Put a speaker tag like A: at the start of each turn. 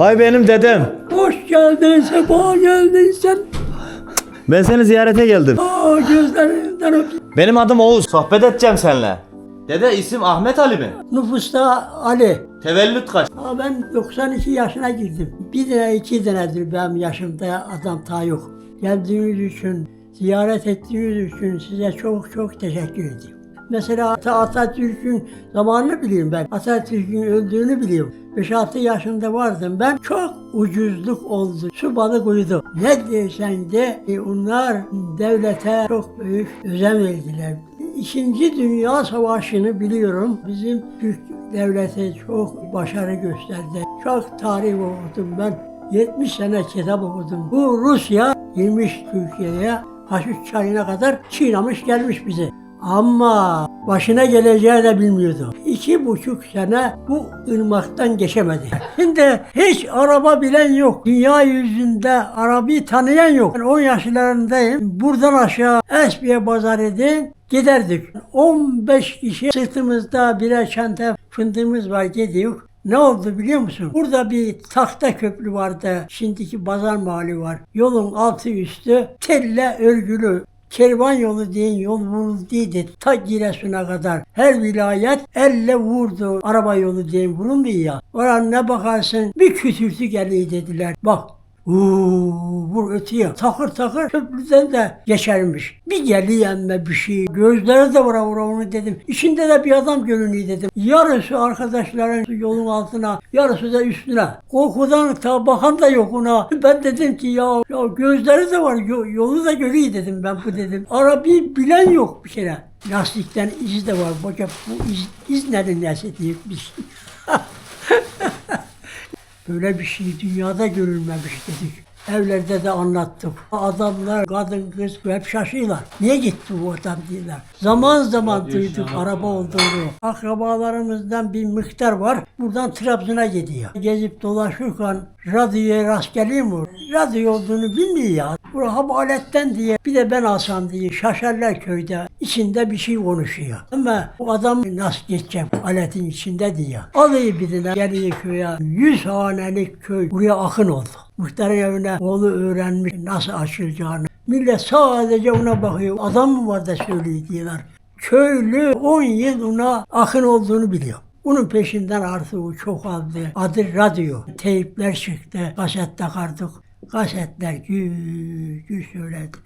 A: Vay benim dedem.
B: Hoş geldin, sefa geldin sen.
A: Ben seni ziyarete geldim.
B: Aa gözlerinden öpeyim.
A: Benim adım Oğuz. Sohbet edeceğim seninle. Dede isim Ahmet Ali mi?
B: Nüfusta Ali.
A: Tevellüt kaç?
B: Aa, ben 92 yaşına girdim. Bir tane iki tanedir benim yaşımda adam ta yok. Geldiğiniz için, ziyaret ettiğiniz için size çok çok teşekkür ediyorum. Mesela Ata- Atatürk'ün zamanını biliyorum ben. Atatürk'ün öldüğünü biliyorum. 5-6 yaşında vardım ben. Çok ucuzluk oldu. Su balık uyudu. Ne dersen de e, onlar devlete çok büyük özen verdiler. İkinci Dünya Savaşı'nı biliyorum. Bizim Türk devleti çok başarı gösterdi. Çok tarih okudum ben. 70 sene kitap okudum. Bu Rusya girmiş Türkiye'ye. Haşiş çayına kadar çiğnemiş gelmiş bizi. Ama başına geleceği de bilmiyordu. İki buçuk sene bu ırmaktan geçemedi. Şimdi hiç araba bilen yok. Dünya yüzünde arabayı tanıyan yok. Ben 10 yaşlarındayım. Buradan aşağı Esbiye Pazar edin. Giderdik. 15 kişi sırtımızda birer çanta fındığımız var gidiyor. Ne oldu biliyor musun? Burada bir tahta köprü vardı. Şimdiki pazar mahalli var. Yolun altı üstü telle örgülü. Kervan yolu diye yol vurulduydı ta Giresun'a kadar. Her vilayet elle vurdu. Araba yolu diye vuruldu ya. Oran ne bakarsın bir kütürtü geliyor dediler. Bak Uuu vur ötüyor. Takır takır köprüden de geçermiş. Bir geliyor emme bir şey. Gözleri de vura vura onu dedim. İçinde de bir adam görünüyor dedim. Yarısı arkadaşların yolun altına, yarısı da üstüne. Korkudan ta bakan da yok ona. Ben dedim ki ya, ya gözleri de var yo- yolu da görüyor dedim ben bu dedim. Arabayı bilen yok bir kere. Lastikten izi de var. Bak bu iz, iz nedir nesi diye şey. Böyle bir şey dünyada görülmemiş dedik. Evlerde de anlattık. Adamlar, kadın, kız hep şaşıyorlar. Niye gitti bu adam diyorlar. Zaman zaman duyduk araba olduğunu. Akrabalarımızdan bir miktar var. Buradan Trabzon'a gidiyor. Gezip dolaşırken radyoya rast geliyor mu? Radyo olduğunu bilmiyor ya. Bu aletten diye bir de ben alsam diye şaşarlar köyde. İçinde bir şey konuşuyor. Ama bu adam nasıl geçecek aletin içinde diye. Alıyor birine geliyor köye. Yüz hanelik köy buraya akın oldu. Muhtarın evine oğlu öğrenmiş nasıl açılacağını. Millet sadece ona bakıyor. Adam mı var da söylüyor diyorlar. Köylü 10 yıl ona akın olduğunu biliyor. Bunun peşinden artık çok aldı. Adı radyo. Teyipler çıktı. Kaset takardık. Kasetler gül gül söyledi.